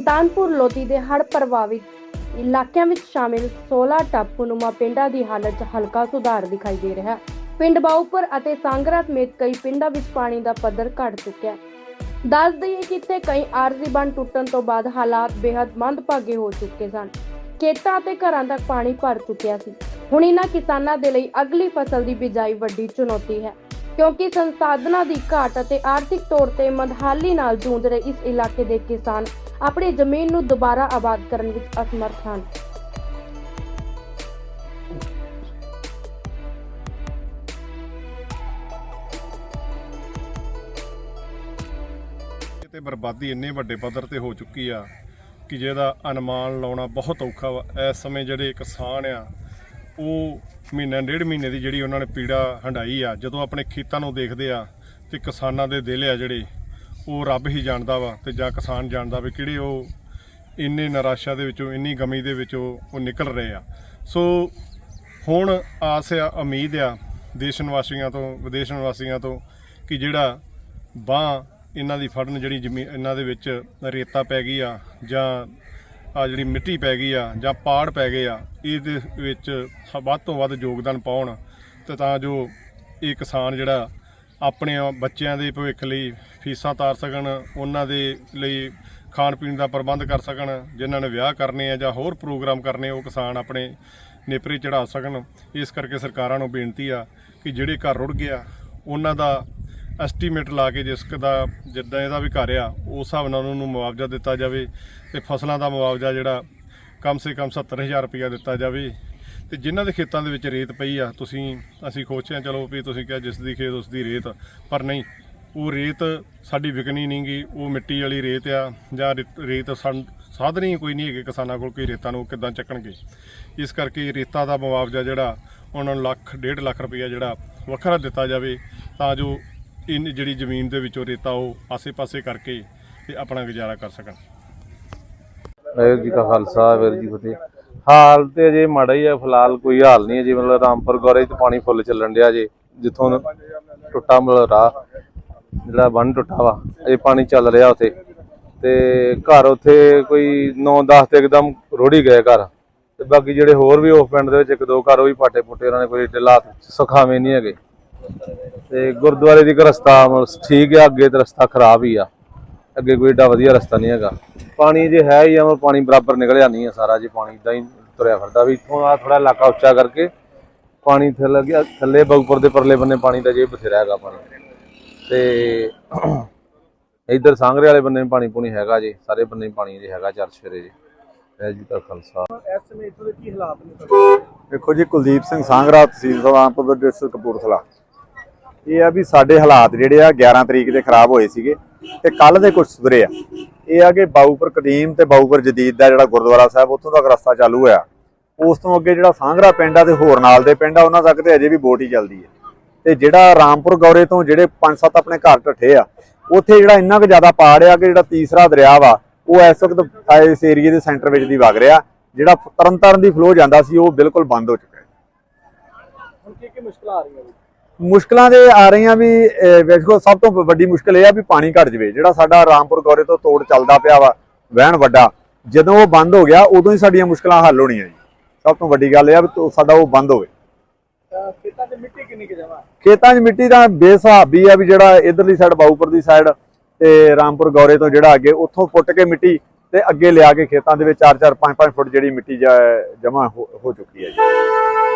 ਸੁਲਤਾਨਪੁਰ ਲੋਧੀ ਦੇ ਹੜ੍ਹ ਪ੍ਰਭਾਵਿਤ ਇਲਾਕਿਆਂ ਵਿੱਚ ਸ਼ਾਮਿਲ 16 ਟਾਪੂਨੁਮਾ ਪਿੰਡਾਂ ਦੀ ਹਾਲਤ 'ਚ ਹਲਕਾ ਸੁਧਾਰ ਦਿਖਾਈ ਦੇ ਰਿਹਾ। ਹੈ ਪਿੰਡ ਬਾਉਪੁਰ ਅਤੇ ਸਾਂਗਰਾ ਸਮੇਤ ਕਈ ਪਿੰਡਾਂ ਵਿੱਚ ਪਾਣੀ ਦਾ ਪੱਧਰ ਘਟ ਚੁੱਕਿਆ ਹੈ। ਦੱਸ ਦਈਏ ਕਿ ਇੱਥੇ ਕਈ ਆਰਜ਼ੀ ਬੰਨ ਟੁੱਟਣ ਤੋਂ ਬਾਅਦ ਹਾਲਾਤ ਬੇहद ਮੰਦਭਾਗੇ ਹੋ ਚੁੱਕੇ ਸਨ। ਖੇਤਾਂ ਅਤੇ ਘਰਾਂ ਤੱਕ ਪਾਣੀ ਭਰ ਚੁੱਕਿਆ ਸੀ। ਹੁਣ ਇਹਨਾਂ ਕਿਸਾਨਾਂ ਦੇ ਲਈ ਅਗਲੀ ਫਸਲ ਦੀ ਬਿਜਾਈ ਵੱਡੀ ਚੁਣੌਤੀ ਹੈ। ਕਿਉਂਕਿ ਸੰਸਾਧਨਾਂ ਦੀ ਘਾਟ ਅਤੇ ਆਰਥਿਕ ਤੌਰ ਤੇ ਮੰਦਹਾਲੀ ਨਾਲ ਜੂਝ ਰਹੇ ਇਸ ਇਲਾਕੇ ਦੇ ਕਿਸਾਨ ਆਪਣੀ ਜ਼ਮੀਨ ਨੂੰ ਦੁਬਾਰਾ ਆਬਾਦ ਕਰਨ ਵਿੱਚ ਅਸਮਰਥ ਹਨ। ਤੇ ਬਰਬਾਦੀ ਇੰਨੇ ਵੱਡੇ ਪੱਧਰ ਤੇ ਹੋ ਚੁੱਕੀ ਆ ਕਿ ਜਿਹਦਾ ਅਨੁਮਾਨ ਲਾਉਣਾ ਬਹੁਤ ਔਖਾ ਵਾ। ਇਸ ਸਮੇਂ ਜਿਹੜੇ ਕਿਸਾਨ ਆ ਉਹ ਮਹੀਨਾ, ਡੇਢ ਮਹੀਨੇ ਦੀ ਜਿਹੜੀ ਉਹਨਾਂ ਨੇ ਪੀੜਾ ਹੰਡਾਈ ਆ, ਜਦੋਂ ਆਪਣੇ ਖੇਤਾਂ ਨੂੰ ਦੇਖਦੇ ਆ ਤੇ ਕਿਸਾਨਾਂ ਦੇ ਦਿਲ ਆ ਜਿਹੜੇ, ਉਹ ਰੱਬ ਹੀ ਜਾਣਦਾ ਵਾ ਤੇ ਜਾਂ ਕਿਸਾਨ ਜਾਣਦਾ ਵੀ ਕਿਹੜੇ ਉਹ ਇੰਨੇ ਨਿਰਾਸ਼ਾ ਦੇ ਵਿੱਚੋਂ, ਇੰਨੀ ਗਮੀ ਦੇ ਵਿੱਚੋਂ ਉਹ ਨਿਕਲ ਰਹੇ ਆ। ਸੋ ਹੁਣ ਆਸ ਆ, ਉਮੀਦ ਆ ਦੇਸ਼ ਨਿਵਾਸੀਆਂ ਤੋਂ ਵਿਦੇਸ਼ ਨਿਵਾਸੀਆਂ ਤੋਂ ਕਿ ਜਿਹੜਾ ਬਾਹ ਇਹਨਾਂ ਦੀ ਫੜਨ, ਜਿਹੜੀ ਜ਼ਮੀਨ ਇਹਨਾਂ ਦੇ ਵਿੱਚ ਰੇਤਾ ਪੈ ਗਈ ਆ ਜਾਂ ਆ ਜਿਹੜੀ ਮਿੱਟੀ ਪੈ ਗਈ ਆ ਜਾਂ ਪਾੜ ਪੈ ਗਏ ਆ, ਇਹਦੇ ਵਿੱਚ ਹ- ਵੱਧ ਤੋਂ ਵੱਧ ਯੋਗਦਾਨ ਪਾਉਣ ਤੇ ਤਾਂ ਜੋ ਇਹ ਕਿਸਾਨ ਜਿਹੜਾ ਆਪਣੇ ਬੱਚਿਆਂ ਦੇ ਭਵਿੱਖ ਲਈ ਫੀਸਾਂ ਤਾਰ ਸਕਣ, ਉਹਨਾਂ ਦੇ ਲਈ ਖਾਣ ਪੀਣ ਦਾ ਪ੍ਰਬੰਧ ਕਰ ਸਕਣ, ਜਿਨ੍ਹਾਂ ਨੇ ਵਿਆਹ ਕਰਨੇ ਆ ਜਾਂ ਹੋਰ ਪ੍ਰੋਗਰਾਮ ਕਰਨੇ, ਉਹ ਕਿਸਾਨ ਆਪਣੇ ਨੇਪਰੇ ਚੜਾ ਸਕਣ। ਇਸ ਕਰਕੇ ਸਰਕਾਰਾਂ ਨੂੰ ਬੇਨਤੀ ਆ ਕਿ ਜਿਹੜੇ ਘਰ ਰੁੜ ਗਿਆ, ਉਹਨਾਂ ਦਾ ਐਸਟੀਮੇਟ ਲਾ ਕੇ ਜਿਸ ਦਾ ਜਿੱਦਾਂ ਇਹਦਾ ਵੀ ਘਰ ਆ, ਉਸ ਹਿਸਾਬ ਨਾਲ ਉਹਨੂੰ ਮੁਆਵਜ਼ਾ ਦਿੱਤਾ ਜਾਵੇ ਤੇ ਫਸਲਾਂ ਦਾ ਮੁਆਵਜ਼ਾ ਜਿਹੜਾ ਕਮ ਸੇ ਕਮ 70000 ਰੁਪਇਆ ਦਿੱਤਾ ਜਾਵੇ। ਤੇ ਜਿਨ੍ਹਾਂ ਦੇ ਖੇਤਾਂ ਦੇ ਵਿੱਚ ਰੇਤ ਪਈ ਆ, ਤੁਸੀਂ, ਅਸੀਂ ਖੋਚਿਆ ਚਲੋ ਵੀ ਤੁਸੀਂ ਕਿਹਾ ਜਿਸ ਦੀ ਖੇਤ ਉਸ ਦੀ ਰੇਤ, ਪਰ ਨਹੀਂ, ਉਹ ਰੇਤ ਸਾਡੀ ਵਿਕਣੀ ਨਹੀਂ ਗਈ ਉਹ ਮਿੱਟੀ ਵਾਲੀ ਰੇਤ ਆ, ਜਾਂ ਰੇ- ਰੇਤ ਸਾਨ- ਸਾਧਨ ਹੀ ਕੋਈ ਨਹੀਂ ਹੈਗੇ ਕਿਸਾਨਾਂ ਕੋਲ ਕੋਈ ਰੇਤਾਂ ਨੂੰ ਕਿੱਦਾਂ ਚੱਕਣਗੇ। ਇਸ ਕਰਕੇ ਰੇਤਾ ਦਾ ਮੁਆਵਜ਼ਾ ਜਿਹੜਾ, ਉਹਨਾਂ ਨੂੰ ਲੱਖ, ਡੇਢ ਲੱਖ ਰੁਪਇਆ ਜਿਹੜਾ ਵੱਖਰਾ ਦਿੱਤਾ ਜਾਵੇ, ਤਾਂ ਜੋ ਇਨ ਜਿਹੜੀ ਜ਼ਮੀਨ ਦੇ ਵਿੱਚੋਂ ਰੇਤਾ ਉਹ ਆਸੇ-ਪਾਸੇ ਕਰਕੇ ਤੇ ਆਪਣਾ ਗੁਜ਼ਾਰਾ ਕਰ ਸਕਣ। ਵਾਹਿਗੁਰੂ ਜੀ ਕਾ ਖਾਲਸਾ, ਵਾਹਿਗੁਰੂ ਜੀ ਫਤਿਹ। ਹਾਲ ਤੇ ਅਜੇ ਮਾੜਾ ਹੀ ਆ, ਫਿਲਹਾਲ ਕੋਈ ਹਾਲ ਨਹੀਂ ਹੈ ਜੀ। ਮਤਲਬ ਰਾਮਪੁਰ ਗੋਰੇ ਚ ਪਾਣੀ ਫੁੱਲ ਚੱਲਣ ਡਿਆ ਜੇ, ਜਿੱਥੋਂ ਟੁੱਟਾ ਮਤਲਬ ਰਾਹ, ਜਿਹੜਾ ਬੰਨ ਟੁੱਟਾ ਵਾ, ਅਜੇ ਪਾਣੀ ਚੱਲ ਰਿਹਾ ਉੱਥੇ। ਤੇ ਘਰ ਉੱਥੇ ਕੋਈ 9-10 ਤੇ ਇੱਕਦਮ ਰੋੜੀ ਗਏ ਘਰ। ਤੇ ਬਾਕੀ ਜਿਹੜੇ ਹੋਰ ਵੀ ਉਸ ਪਿੰਡ ਦੇ ਵਿੱਚ ਇੱਕ ਦੋ ਘਰ ਉਹ ਵੀ ਪਾਟੇ ਪੁੱਟੇ ਉਹਨਾਂ ਨੇ ਕੋਈ ਢਿਲਾਤ ਸੁਖਾਵੇਂ ਨਹੀਂ ਹੈਗੇ। ਤੇ ਗੁਰਦੁਆਰੇ ਦੀ ਰਸਤਾ ਮਤਲਬ ਠੀਕ ਆ ਅੱਗੇ ਤੇ ਰਸਤਾ ਖਰਾਬ ਹੀ ਆ। ਅੱਗੇ ਕੋਈ ਏਡਾ ਵਧੀਆ ਰਸਤਾ ਨਹੀਂ ਹੈਗਾ। ਪਾਣੀ ਜੇ ਹੈ ਹੀ ਆ ਪਾਣੀ ਬਰਾਬਰ ਨਿਕਲਿਆ ਨਹੀਂ ਆ ਸਾਰਾ ਜੇ ਪਾਣੀ ਇਦਾਂ ਹੀ ਤੁਰਿਆ ਫਿਰਦਾ ਵੀ ਇੱਥੋਂ ਆ ਥੋੜਾ ਇਲਾਕਾ ਉੱਚਾ ਕਰਕੇ ਪਾਣੀ ਥੱਲੇ ਗਿਆ ਥੱਲੇ ਬਗਪੁਰ ਦੇ ਪਰਲੇ ਬੰਨੇ ਪਾਣੀ ਦਾ ਜੇ ਬਥੇਰਾ ਹੈਗਾ ਪਾਣੀ ਤੇ ਇਧਰ ਸਾਂਗਰੇ ਵਾਲੇ ਬੰਨੇ ਵੀ ਪਾਣੀ ਪੂਣੀ ਹੈਗਾ ਜੀ ਸਾਰੇ ਬੰਨੇ ਵੀ ਪਾਣੀ ਜੇ ਹੈਗਾ ਚਰਚ ਫਿਰੇ ਜੀ। ਵਾਹਿਗੁਰੂ ਜੀ ਕਾ ਖਾਲਸਾ। ਦੇਖੋ ਜੀ ਕੁਲਦੀਪ ਸਿੰਘ ਸਾਂਗਰਾ ਤਹਿਸੀਲ ਸੁਲਤਾਨਪੁਰ ਡਿਸਟ੍ਰਿਕਟ ਕਪੂਰਥਲਾ। ਇਹ ਆ ਵੀ ਸਾਡੇ ਹਾਲਾਤ ਜਿਹੜੇ ਆ 11 ਤਰੀਕ ਦੇ ਖਰਾਬ ਹੋਏ ਸੀਗੇ ਤੇ ਕੱਲ ਦੇ ਕੁਝ ਸੁਧਰੇ ਆ। ਇਹ ਆ ਕਿ ਬਾਊਪੁਰ ਕਦੀਮ ਤੇ ਬਾਊਪੁਰ ਜਦੀਦ ਦਾ ਜਿਹੜਾ ਗੁਰਦੁਆਰਾ ਸਾਹਿਬ, ਉੱਥੋਂ ਤੱਕ ਰਸਤਾ ਚਾਲੂ ਹੋਇਆ। ਉਸ ਤੋਂ ਅੱਗੇ ਜਿਹੜਾ ਸਾਂਗਰਾ ਪਿੰਡ ਆ ਤੇ ਹੋਰ ਨਾਲ ਦੇ ਪਿੰਡ ਆ, ਉਹਨਾਂ ਤੱਕ ਤੇ ਅਜੇ ਵੀ ਬੋਟ ਹੀ ਚੱਲਦੀ ਹੈ। ਤੇ ਜਿਹੜਾ ਰਾਮਪੁਰ ਗੌਰੇ ਤੋਂ ਜਿਹੜੇ 5-7 ਆਪਣੇ ਘਰ ਢੱਠੇ ਆ, ਉੱਥੇ ਜਿਹੜਾ ਇੰਨਾ ਕੁ ਜ਼ਿਆਦਾ ਪਾੜ ਆ ਕਿ ਜਿਹੜਾ ਤੀਸਰਾ ਦਰਿਆ ਵਾ, ਉਹ ਇਸ ਵਕਤ ਇਸ ਏਰੀਏ ਦੇ ਸੈਂਟਰ ਵਿੱਚ ਦੀ ਵਗ ਰਿਹਾ। ਜਿਹੜਾ ਤਰਨਤਾਰਨ ਦੀ ਫਲੋ ਜਾਂਦਾ ਸੀ, ਉਹ ਬਿਲਕੁਲ ਬੰਦ ਹੋ ਚੁੱਕਾ ਹੈ। ਮੁਸ਼ਕਲਾਂ ਦੇ ਆ ਰਹੀਆਂ ਵੀ ਵੇਖੋ ਸਭ ਤੋਂ ਵੱਡੀ ਮੁਸ਼ਕਲ ਇਹ ਆ ਵੀ ਪਾਣੀ ਘਟ ਜਵੇ। ਜਿਹੜਾ ਸਾਡਾ ਰਾਮਪੁਰ ਗੌਰੇ ਤੋਂ ਤੋੜ ਚੱਲਦਾ ਪਿਆ ਵਾ ਵਹਿਣ ਵੱਡਾ ਜਦੋਂ ਉਹ ਬੰਦ ਹੋ ਗਿਆ ਉਦੋਂ ਹੀ ਸਾਡੀਆਂ ਮੁਸ਼ਕਲਾਂ ਹੱਲ ਹੋਣੀਆਂ ਜੀ। ਸਭ ਤੋਂ ਵੱਡੀ ਗੱਲ ਇਹ ਆ ਵੀ ਸਾਡਾ ਉਹ ਬੰਦ ਹੋਵੇ। ਖੇਤਾਂ 'ਚ ਮਿੱਟੀ ਕਿੰਨੀ ਕਿ ਜਮਾ? ਖੇਤਾਂ 'ਚ ਮਿੱਟੀ ਦਾ ਬੇਸਾਬ ਹੀ ਆ ਵੀ ਜਿਹੜਾ ਇਧਰਲੀ ਸਾਈਡ ਬਾਊਪੁਰ ਦੀ ਸਾਈਡ ਤੇ ਰਾਮਪੁਰ ਗੌਰੇ ਤੋਂ ਜਿਹੜਾ ਅੱਗੇ ਉੱਥੋਂ ਪੁੱਟ ਕੇ ਮਿੱਟੀ ਤੇ ਅੱਗੇ ਲਿਆ ਕੇ ਖੇਤਾਂ ਦੇ ਵਿੱਚ 4-4 5-5 ਫੁੱਟ ਜਿਹੜੀ ਮਿੱਟੀ ਜਮਾ ਹੋ ਚੁੱਕੀ ਹੈ ਜੀ।